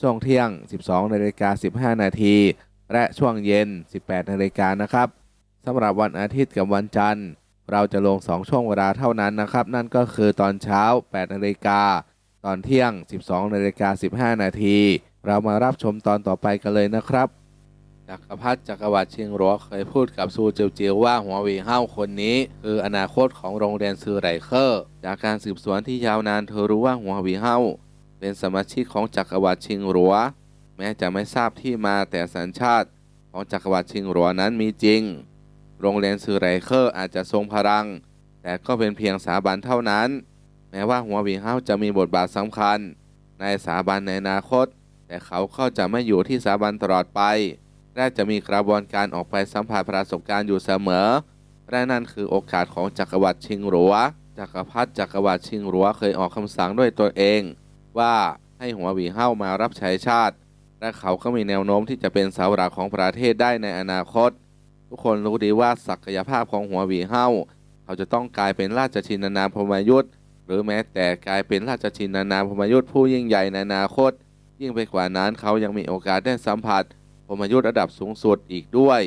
ช่วงเที่ยง 12นาฬิกา15 นาที และช่วงเย็น 18นาฬิกานะครับสำหรับวันอาทิตย์กับวันจันทร์ เราจะลง 2 ช่วงเวลาเท่านั้นนะครับ นั่นก็คือตอนเช้า 8นาฬิกา ตอนเที่ยง 12นาฬิกา15 นาที เรามารับชมตอนต่อไปกันเลยนะครับ จักรพรรดิจักรวรรดิเชียงรัวเคยพูดกับซูเจียวเจียวว่าหัววีเฮ้าคนนี้ คืออนาคตของโรงเรียนซือไหลเคอร์ จากการสืบสวนที่ยาวนานเธอรู้ว่าหัววีเฮ้า เป็นสมาชิกของจักรวรรดิชียงรัว แม้จะไม่ทราบที่มาแต่สัญชาติของจักรวรรดิชียงรัวนั้นมีจริง โรงเรียนซือไหลเคอร์อาจจะทรงพลัง แต่ก็เป็นเพียงสถาบันเท่านั้น แม้ว่าหัวหวีเฮาจะมีบทบาทสำคัญ ในสถาบันในอนาคต แต่เขาก็จะไม่อยู่ที่สถาบันตลอดไปและจะมีกระบวนการออกไปสัมผัสประสบการณ์อยู่เสมอ และนั่นคือโอกาสของจักรวรรดิชิงหรัว จักรพรรดิจักรวรรดิชิงหรัวเคยออกคำสั่งด้วยตัวเอง ว่าให้หัวหวีเฮ้ามารับใช้ชาติ และเขาก็มีแนวโน้มที่จะเป็นเสาหลักของประเทศได้ในอนาคต ทุกคนรู้ดีว่าศักยภาพของหัวหวีเฮ้าเขาจะต้องกลายเป็นราชชินนามพมยุทธ์หรือแม้แต่กลายเป็นราชชินนามพมยุทธ์ผู้ยิ่งใหญ่ในอนาคต ยิ่งไปกว่านั้นเขายังมีโอกาสได้สัมผัสพมยุทธ์ระดับสูงสุดอีกด้วย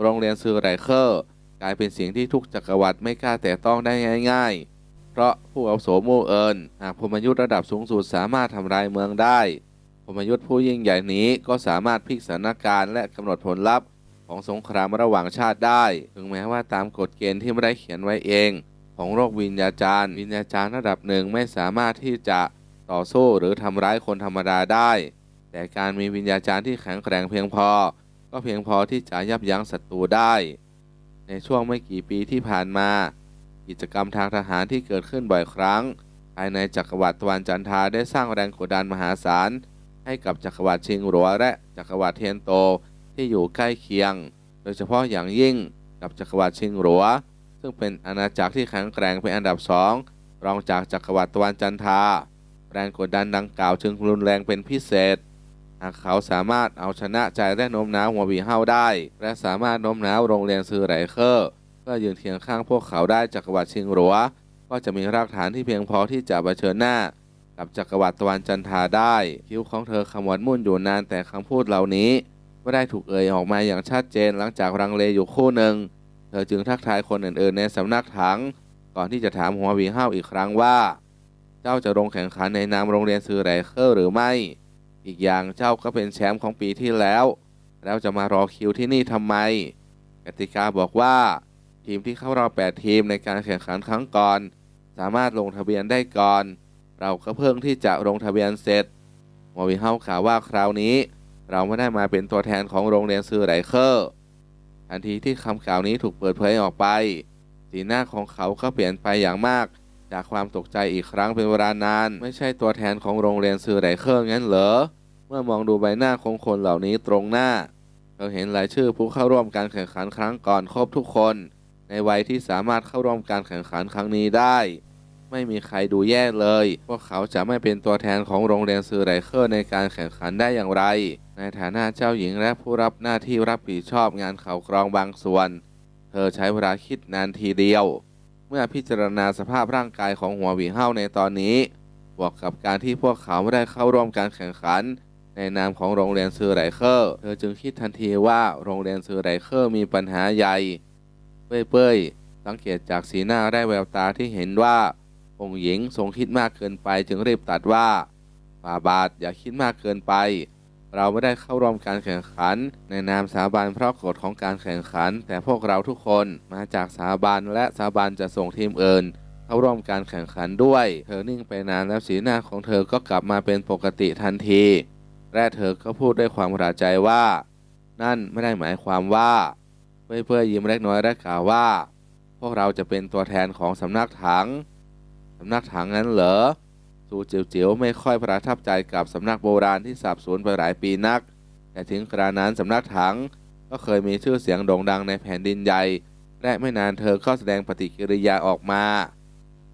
โรงเรียนซือไรเคอร์ กลายเป็นสิ่งที่ทุกจักรวรรดิไม่กล้าแต่ต้องได้ง่าย ๆ เพราะผู้อาวุโสมู่เอิญหากพมยุทธ์ระดับสูงสุดสามารถทำลายเมืองได้พมยุทธ์ผู้ยิ่งใหญ่นี้ก็สามารถพลิกสถานการณ์และกำหนดผลลัพธ์ของสงครามระหว่างชาติได้ ถึงแม้ว่าตามกฎเกณฑ์ที่ไม่ได้เขียนไว้เอง ของโรควิญญาจารย์ วิญญาจารย์ระดับหนึ่งไม่สามารถที่จะต่อสู้หรือทำร้ายคนธรรมดาได้ แต่การมีวิญญาจารย์ที่แข็งแกร่งเพียงพอ ก็เพียงพอที่จะยับยั้งศัตรูได้ ในช่วงไม่กี่ปีที่ผ่านมา กิจกรรมทางทหารที่เกิดขึ้นบ่อยครั้ง ภายในจักรวรรดิตะวันจันทาได้สร้างแรงกดดันมหาศาล ให้กับจักรวรรดิชิงหรัวและจักรวรรดิเทียนโตที่อยู่ใกล้เคียง โดยเฉพาะอย่างยิ่งกับจักรวรรดิชิงหรัว ซึ่งเป็นอาณาจักรที่แข็งแกร่งเป็นอันดับสองรองจากจักรวรรดิตะวันจันทา แรงกดดันดังกล่าวจึงรุนแรงเป็นพิเศษหากเขาสามารถเอาชนะใจและโน้มน้าวหัววีเฮาได้ และสามารถโน้มน้าวโรงเรียนซือไหลเคอร์ พื่อยืนเคียงข้างพวกเขาได้จักรวรรดิชิงหรัวก็จะมีรากฐานที่เพียงพอที่จะเผชิญหน้า กับจักรวรรดิตะวันจันทาได้ คิ้วของเธอขมวดมุ่นอยู่นานแต่คำพูดเหล่านี้ไม่ได้ถูกเอ่ยออกมาอย่างชัดเจนหลังจากรังเลอยู่คู่หนึ่ง เธอจึงทักทายคนอื่นๆในสำนักถัง ก่อนที่จะถามหัววีเฮาอีกครั้งว่า เจ้าจะลงแข่งขันในนามโรงเรียนซือไหลเคอร์หรือไม่ อีกอย่างเจ้าก็เป็นแชมป์ของปีที่แล้ว แล้วจะมารอคิวที่นี่ทำไม กติกาบอกว่า ทีมที่เข้ารอบ 8 ทีมในการแข่งขันครั้งก่อน สามารถลงทะเบียนได้ก่อน เราก็เพิ่งที่จะลงทะเบียนเสร็จหัววิเฮาข่าวว่าคราวนี้ เราไม่ได้มาเป็นตัวแทนของโรงเรียนซือไหลเคอร์ทันทีที่คำกล่าวนี้ถูกเปิดเผยออกไป สีหน้าของเขาก็เปลี่ยนไปอย่างมาก จากความตกใจอีกครั้งเป็นเวลานาน ไม่ใช่ตัวแทนของโรงเรียนซือไหลเคอร์งั้นเหรอเมื่อมองดูใบหน้าของคนเหล่านี้ตรงหน้าเราเห็นรายชื่อผู้เข้าร่วมการแข่งขันครั้งก่อนครบทุกคน ในวัยที่สามารถเข้าร่วมการแข่งขันครั้งนี้ได้ ไม่มีใครดูแย่เลย พวกเขาจะไม่เป็นตัวแทนของโรงเรียนซือไรเคอร์ในการแข่งขันได้อย่างไร ในฐานะเจ้าหญิงและผู้รับหน้าที่รับผิดชอบงานเข่ากรองบางส่วน เธอใช้เวลาคิดนานทีเดียว เมื่อพิจารณาสภาพร่างกายของหัวหวีเฮ้าในตอนนี้บวกกับการที่พวกเขาไม่ได้เข้าร่วมการแข่งขัน ในนามของโรงเรียนซือไรเคอร์ เธอจึงคิดทันทีว่าโรงเรียนซือไรเคอร์มีปัญหาใหญ่ เป้ยๆสังเกตจากสีหน้าและแววตาที่เห็นว่าองค์หญิงทรงคิดมากเกินไปจึงรีบตัดว่าฝ่าบาทอย่าคิดมากเกินไป เราไม่ได้เข้าร่วมการแข่งขัน ในนามสาบานเพราะกฎของการแข่งขัน แต่พวกเราทุกคนมาจากสาบานและสาบานจะส่งทีมเอื่นเข้าร่วมการแข่งขันด้วย เธอนิ่งไปนานแล้วสีหน้าของเธอก็กลับมาเป็นปกติทันที และเธอก็พูดด้วยความประหลาดใจว่า นั่นไม่ได้หมายความว่า เพื่อเพื่อยิ้มเล็กน้อยและกล่าวว่า พวกเราจะเป็นตัวแทนของสำนักถังสำนักถังนั้นเหรอสูจิ๋วจิ๋วไม่ค่อยประทับใจกับสำนักโบราณที่สับสนไปหลายปีนัก แต่ถึงกระนั้นสำนักถังก็เคยมีชื่อเสียงโด่งดังในแผ่นดินใหญ่ และไม่นานเธอก็แสดงปฏิกิริยาออกมา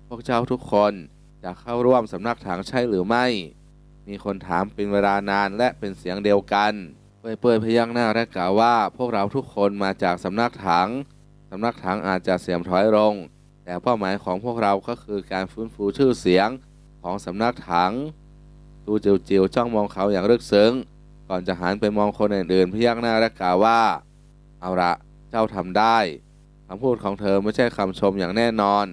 พวกเจ้าทุกคนจะเข้าร่วมสำนักถังใช่หรือไม่ มีคนถามเป็นเวลานานและเป็นเสียงเดียวกัน เปื่ยเป่ยพยักหน้าและกล่าวว่า พวกเราทุกคนมาจากสำนักถังสำนักถังอาจจะเสื่อมถอยลง แต่เป้าหมายของพวกเราก็คือการฟื้นฟูชื่อเสียงของสำนักถังดูจิวจิวจ้องมองเขาอย่างลึกซึ้ง ก่อนจะหันไปมองคนอื่นๆพยักหน้าและกล่าวว่า เอาละเจ้าทำได้คำพูดของเธอไม่ใช่คำชมอย่างแน่นอน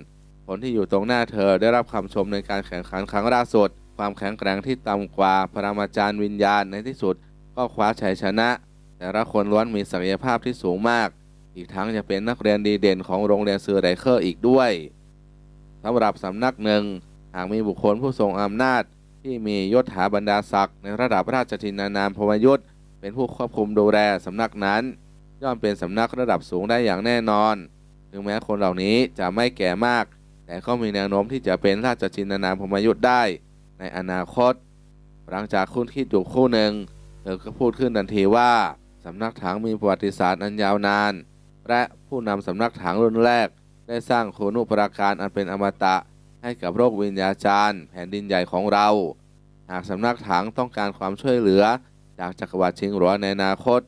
คนที่อยู่ตรงหน้าเธอได้รับคำชมในการแข่งขันครั้งล่าสุด ความแข็งแกร่งที่ต่ำกว่าปรมาจารย์วิญญาณในที่สุด ก็คว้าชัยชนะ แต่ละคนล้วนมีศักยภาพที่สูงมาก อีกทั้งจะเป็นนักเรียนดีเด่นของโรงเรียนซือไรเคอร์อีกด้วยสำหรับสำนักหนึ่งหากมีบุคคลผู้ทรงอำนาจ ที่มียศถาบรรดาศักดิ์ในระดับราชทินานามพมยุทธเป็นผู้ควบคุมดูแลสำนักนั้น ย่อมเป็นสำนักระดับสูงได้อย่างแน่นอน ถึงแม้คนเหล่านี้จะไม่แก่มาก แต่ก็มีแนวโน้มที่จะเป็นราชทินานามพมยุทธได้ ในอนาคต หลังจากคุณคิดอยู่ครู่หนึ่ง เธอก็พูดขึ้นทันทีว่าสำนักถังมีประวัติศาสตร์อันยาวนาน และผู้นำสำนักถังรุ่นแรก ได้สร้างโคนุปราการอันเป็นอมตะ ให้กับโรควิญญาจารย์แผ่นดินใหญ่ของเรา หากสำนักถังต้องการความช่วยเหลือ จากจักรวรรดิชิงหลัวในอนาคต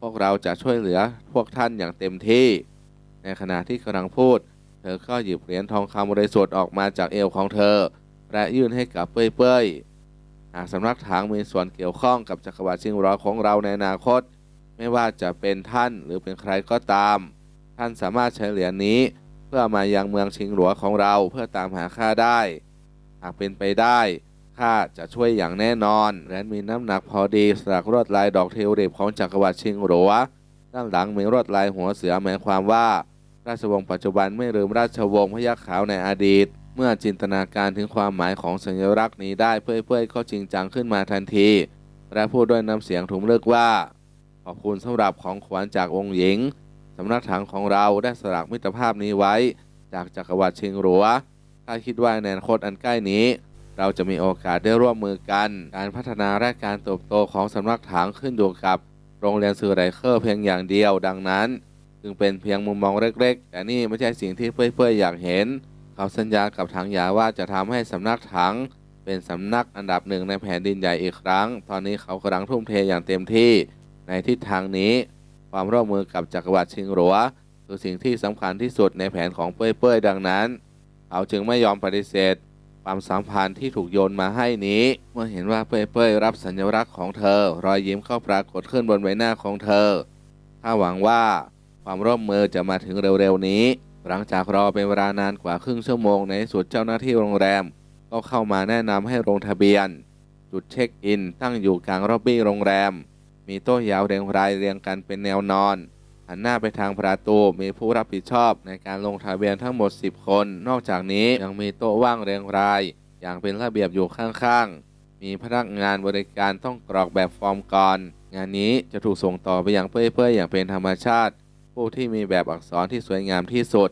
พวกเราจะช่วยเหลือพวกท่านอย่างเต็มที่ ในขณะที่กำลังพูด เธอก็หยิบเหรียญทองคำบริสุทธิ์ออกมาจากเอวของเธอ และยื่นให้กับเป้ยๆหากสำนักถังมีส่วนเกี่ยวข้องกับจักรวรรดิชิงหลัวของเราในอนาคต ไม่ว่าจะเป็นท่านหรือเป็นใครก็ตาม ท่านสามารถใช้เหรียญนี้ เพื่อมายังเมืองชิงหลัวของเราเพื่อตามหาข้าได้ หากเป็นไปได้ข้าจะช่วยอย่างแน่นอนและมีน้ำหนักพอดีสลักลวดลายดอกเทวริบของจักรวรรดิชิงหลัวด้านหลังมีลวดลายหัวเสือหมายความว่า ราชวงศ์ปัจจุบันไม่ลืมราชวงศ์พยัคฆ์ขาวในอดีต เมื่อจินตนาการถึงความหมายของสัญลักษณ์นี้ได้เพื่อยๆก็จริงจังขึ้นมาทันที และพูดด้วยน้ำเสียงถุงเลือกว่า ขอบคุณสำหรับของขวัญจากองค์หญิงสำนักถังของเราได้สลักมิตรภาพนี้ไว้ จากจักรวรรดิเชิงหลัว ถ้าคิดว่าในอนาคตอันใกล้นี้ เราจะมีโอกาสได้ร่วมมือกัน การพัฒนาและการเติบโตของสำนักถังขึ้นอยู่กับ โรงเรียนสื่อไรเคอร์เพียงอย่างเดียวดังนั้น จึงเป็นเพียงมุมมองเล็กๆ แต่นี่ไม่ใช่สิ่งที่เพื่อยๆอยากเห็น เขาสัญญากับถังหยาว่าจะทำให้สำนักถังเป็นสำนักอันดับหนึ่งในแผ่นดินใหญ่อีกครั้ง ตอนนี้เขากำลังทุ่มเทอย่างเต็มที่ในทิศทางนี้ ความร่วมมือกับจักรวรรดิชิงหลัวคือสิ่งที่สำคัญที่สุดในแผนของเป้ยๆดังนั้น เขาจึงไม่ยอมปฏิเสธ ความสัมพันธ์ที่ถูกโยนมาให้นี้ เมื่อเห็นว่าเป้ยๆรับสัญลักษณ์ของเธอ รอยยิ้มเข้าปรากฏขึ้นบนใบหน้าของเธอข้าหวังว่าความร่วมมือจะมาถึงเร็วๆนี้ หลังจากรอเป็นเวลานานกว่าครึ่งชั่วโมงในที่สุดเจ้าหน้าที่โรงแรม ก็เข้ามาแนะนำให้ลงทะเบียน จุดเช็คอิน ตั้งอยู่กลางร็อบบี้โรงแรม มีโต๊ะยาวเรียงรายเรียงกันเป็นแนวนอนหันหน้าไปทางประตูมีผู้รับผิดชอบในการลงทะเบียนทั้งหมด 10 คน นอกจากนี้ยังมีโต๊ะว่างเรียงราย อย่างเป็นระเบียบอยู่ข้างๆ มีพนักงานบริการต้องกรอกแบบฟอร์มก่อน งานนี้จะถูกส่งต่อไปยังเพื่อยๆ อย่างเป็นธรรมชาติ ผู้ที่มีแบบอักษรที่สวยงามที่สุด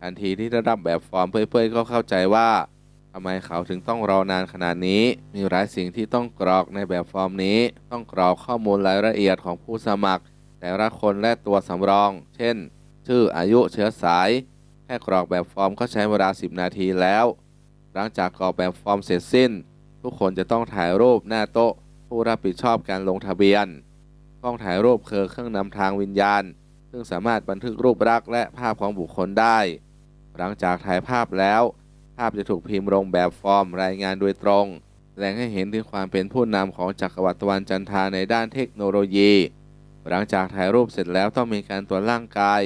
ทันทีที่ได้รับแบบฟอร์มเพื่อยๆก็เข้าใจว่าทำไมเขาถึงต้องรอนานขนาดนี้ มีหลายสิ่งที่ต้องกรอกในแบบฟอร์มนี้ ต้องกรอกข้อมูลรายละเอียดของผู้สมัคร แต่ละคนและตัวสำรอง เช่น ชื่ออายุเชื้อสาย แค่กรอกแบบฟอร์มก็ใช้เวลา 10 นาทีแล้ว หลังจากกรอกแบบฟอร์มเสร็จสิ้น ทุกคนจะต้องถ่ายรูปหน้าโต๊ะ ผู้รับผิดชอบการลงทะเบียน กล้องถ่ายรูปคือเครื่องนำทางวิญญาณ ซึ่งสามารถบันทึกรูปลักษณ์และภาพของบุคคลได้ หลังจากถ่ายภาพแล้ว ภาพจะถูกพิมพ์ลงแบบฟอร์มรายงานโดยตรง แสดงให้เห็นถึงความเป็นผู้นำของจักรวรรดิตะวันจันทราในด้านเทคโนโลยี หลังจากถ่ายรูปเสร็จแล้วต้องมีการตรวจร่างกาย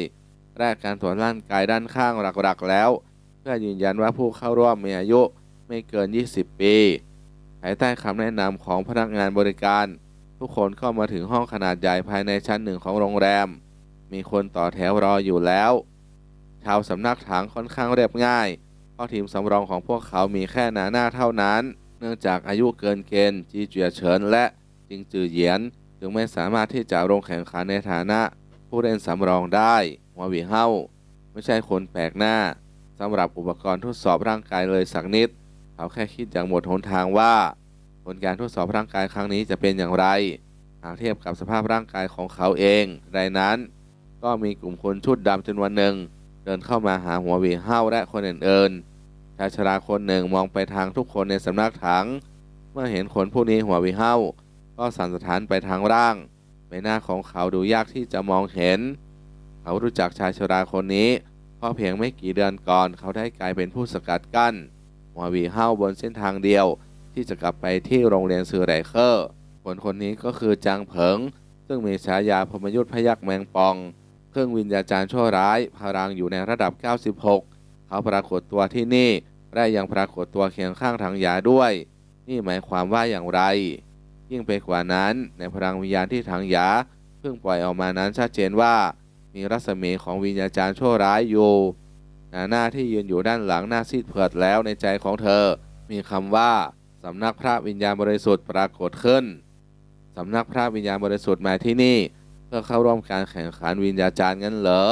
และการตรวจร่างกายด้านข้างหลักๆแล้ว เพื่อยืนยันว่าผู้เข้าร่วมมีอายุไม่เกิน 20 ปีภายใต้คำแนะนำของพนักงานบริการ ทุกคนก็มาถึงห้องขนาดใหญ่ภายในชั้นหนึ่งของโรงแรม มีคนต่อแถวรออยู่แล้ว ชาวสำนักถังค่อนข้างเรียบง่าย เพราะทีมสำรองของพวกเขามีแค่หนาหน้าเท่านั้น เนื่องจากอายุเกินเกณฑ์จีเจียเฉินและจิงจือเหยียน จึงไม่สามารถที่จะลงแข่งขันในฐานะ ผู้เล่นสำรองได้หัวหวีเฮาไม่ใช่คนแปลกหน้าสำหรับอุปกรณ์ทดสอบร่างกายเลยสักนิด เขาแค่คิดอย่างหมดหนทางว่าผลการทดสอบร่างกายครั้งนี้จะเป็นอย่างไร หากเทียบกับสภาพร่างกายของเขาเองดังนั้น ก็มีกลุ่มคนชุดดำจำนวนหนึ่ง เดินเข้ามาหาหัววีเฮ้าและคนอื่นๆชายชราคนหนึ่งมองไปทางทุกคนในสำนักถัง เมื่อเห็นคนผู้นี้หัววีเฮ้าก็สั่นสะท้านไปทางร่างใบหน้าของเขาดูยากที่จะมองเห็น เขารู้จักชายชราคนนี้ เพราะเพียงไม่กี่เดือนก่อนเขาได้กลายเป็นผู้สกัดกั้นหัววีเฮ้าบนเส้นทางเดียวที่จะกลับไปที่โรงเรียนซือไรเคอร์คนคนนี้ก็คือจางเผิง ซึ่งมีฉายาพมยุทธพยักแมงปอง เครื่องวิญญาจารย์ชั่วร้าย พลังอยู่ในระดับ 96 เขาปรากฏตัวที่นี่และยังปรากฏตัวเคียงข้างทางยาด้วย นี่หมายความว่าอย่างไร ยิ่งไปกว่านั้นในพลังวิญญาณที่ทางยาเพิ่งปล่อยออกมานั้นชัดเจนว่า มีรัศมีของวิญญาจารย์ชั่วร้ายอยู่หน้าหน้าที่ยืนอยู่ด้านหลังหน้าซีดเผือดแล้วในใจของเธอ มีคำว่าสำนักพระวิญญาณบริสุทธิ์ปรากฏขึ้นสำนักพระวิญญาณบริสุทธิ์มาที่นี่ เพื่อเข้าร่วมการแข่งขันวิญญาจารย์งั้นเหรอ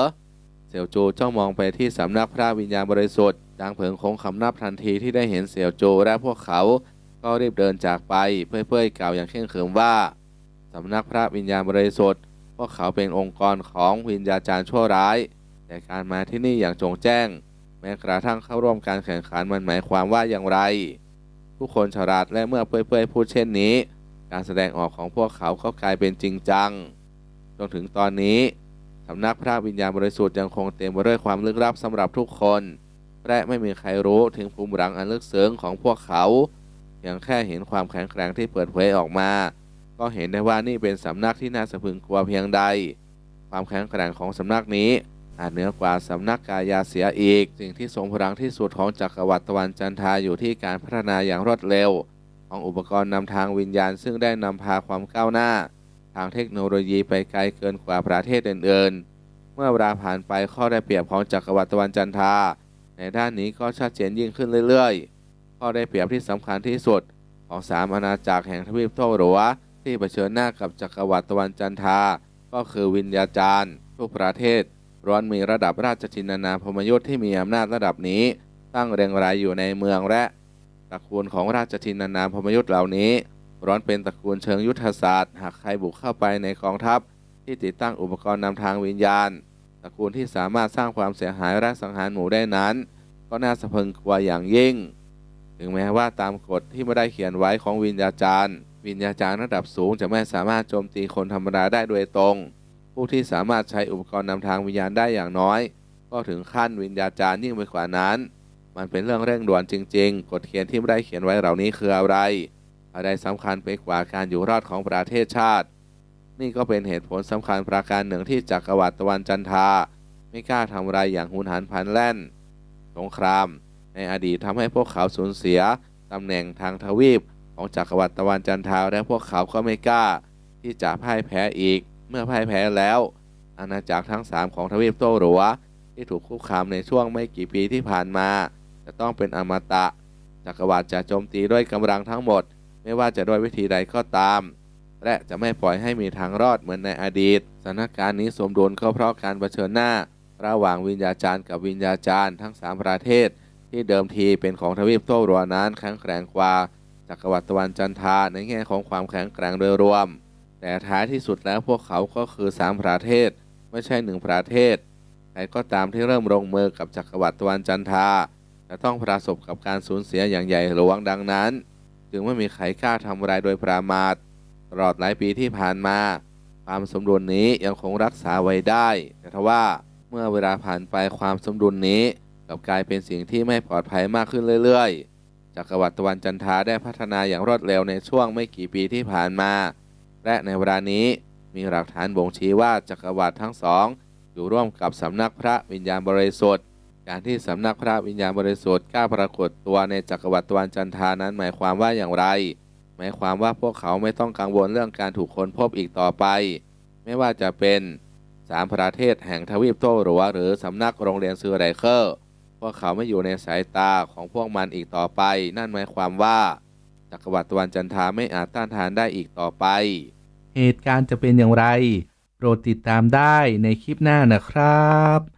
เสี่ยวโจูจ้องมองไปที่สำนักพระวิญญาณบริสุทธิ์จางเผิงคงคำนับทันทีที่ได้เห็นเสี่ยวโจและพวกเขาก็รีบเดินจากไปเพื่อเพื่อกล่าวอย่างเข่งขรึมว่าสำนักพระวิญญาณบริสุทธิ์พวกเขาเป็นองค์กรของวิญญาจารย์ชั่วร้าย แต่การมาที่นี่อย่างจงแจ้ง แม้กระทั่งเข้าร่วมการแข่งขันมันหมายความว่าอย่างไร ผู้คนฉลาดและเมื่อเพื่อยๆพูดเช่นนี้ การแสดงออกของพวกเขาก็กลายเป็นจริงจัง จนถึงตอนนี้สำนักพระวิญญาณบริสุทธิ์ยังคงเต็มไปด้วยความลึกลับสำหรับทุกคน และไม่มีใครรู้ถึงภูมิหลังอันลึกซึ้งของพวกเขาเพียงแค่เห็นความแข็งแกร่งที่เปิดเผยออกมา ก็เห็นได้ว่านี่เป็นสำนักที่น่าสะพึงกลัวเพียงใด ความแข็งแกร่งของสำนักนี้อาจเหนือกว่าสำนักกายาเสียอีก สิ่งที่ทรงพลังที่สุดของจักรวรรดิตะวันจันทราอยู่ที่การพัฒนาอย่างรวดเร็ว ของอุปกรณ์นำทางวิญญาณซึ่งได้นำพาความก้าวหน้าางเทคโนโลยีไปไกลเกินกว่าประเทศอื่นๆ เมื่อเวลาผ่านไปข้อได้เปรียบของจักรวรรดิตะวันจันทราในด้านนี้ก็ชัดเจนยิ่งขึ้นเรื่อยๆ ข้อได้เปรียบที่สำคัญที่สุดของสามอาณาจักรแห่งทวีปโตหรัวที่เผชิญหน้ากับจักรวรรดิตะวันจันทราก็คือวิญญาจารย์ทุกประเทศร้วนมีระดับราชจินนานาพมยุทธ์ที่มีอำนาจระดับนี้ ตั้งเรียงรายอยู่ในเมืองและตระกูลของราชทินนานาพมยุทธ์เหล่านี้ ร้อนเป็นตระกูลเชิงยุทธศาสตร์ หากใครบุกเข้าไปในกองทัพ ที่ติดตั้งอุปกรณ์นำทางวิญญาณ ตระกูลที่สามารถสร้างความเสียหายและสังหารหมู่ได้นั้น ก็น่าสะพึงกลัวอย่างยิ่ง ถึงแม้ว่าตามกฎที่ไม่ได้เขียนไว้ของวิญญาจารย์ วิญญาจารย์ระดับสูงจะไม่สามารถโจมตีคนธรรมดาได้โดยตรง ผู้ที่สามารถใช้อุปกรณ์นำทางวิญญาณได้อย่างน้อย ก็ถึงขั้นวิญญาจารย์ยิ่งไปกว่านั้น มันเป็นเรื่องเร่งด่วนจริง ๆ กฎเขียนที่ไม่ได้เขียนไว้เหล่านี้คืออะไร อะไรสำคัญไปกว่าการอยู่รอดของประเทศชาติ นี่ก็เป็นเหตุผลสำคัญประการหนึ่งที่จักรวรรดิตะวันจันทา ไม่กล้าทำอะไรอย่างหุนหันพลันแล่น สงคราม ในอดีตทำให้พวกเขาสูญเสียตำแหน่งทางทวีปของจักรวรรดิตะวันจันทาและพวกเขาก็ไม่กล้า ที่จะพ่ายแพ้อีก เมื่อพ่ายแพ้แล้ว อาณาจักรทั้งสามของทวีปโตหรัวที่ถูกคุกคามในช่วงไม่กี่ปีที่ผ่านมา จะต้องเป็นอมตะจักรวรรดิจะโจมตีด้วยกำลังทั้งหมด ไม่ว่าจะด้วยวิธีใดก็ตาม และจะไม่ปล่อยให้มีทางรอดเหมือนในอดีต สถานการณ์นี้สมดุลก็เพราะการเผชิญหน้า ระหว่างวิญญาจารย์กับวิญญาจารย์ทั้งสามประเทศ ที่เดิมทีเป็นของทวีปโตรัวนั้นแข็งแกร่งกว่าจักรวรรดิตะวันจันทาในแง่ของความแข็งแกร่งโดยรวม แต่ท้ายที่สุดแล้วพวกเขาก็คือสามประเทศ ไม่ใช่หนึ่งประเทศใครก็ตามที่เริ่มลงมือกับจักรวรรดิตะวันจันทาจะต้องประสบกับการสูญเสียอย่างใหญ่หลวงดังนั้น จึงไม่มีใครกล้าทำอะไรโดยประมาทตลอดหลายปีที่ผ่านมา ความสมดุลนี้ยังคงรักษาไว้ได้ แต่ทว่าเมื่อเวลาผ่านไปความสมดุลนี้กลับกลายเป็นสิ่งที่ไม่ปลอดภัยมากขึ้นเรื่อยๆ จักรวรรดิตะวันจันทราได้พัฒนาอย่างรวดเร็วในช่วงไม่กี่ปีที่ผ่านมา และในเวลานี้มีหลักฐานบ่งชี้ว่าจักรวรรดิทั้งสองอยู่ร่วมกับสำนักพระวิญญาณบริสุทธิ์ การที่สำนักพระวิญญาณบริสุทธิ์กล้าปรากฏตัวในจักรวรรดิตวันจันทานั้นหมายความว่าอย่างไร หมายความว่าพวกเขาไม่ต้องกังวลเรื่องการถูกค้นพบอีกต่อไป ไม่ว่าจะเป็นสามประเทศแห่งทวีปโตหรัวหรือสำนักโรงเรียนซูไรเคอร์พวกเขาไม่อยู่ในสายตาของพวกมันอีกต่อไป นั่นหมายความว่าจักรวรรดิตวันจันทาไม่อาจต้านทานได้อีกต่อไป เหตุการณ์จะเป็นอย่างไร โปรดติดตามได้ในคลิปหน้านะครับ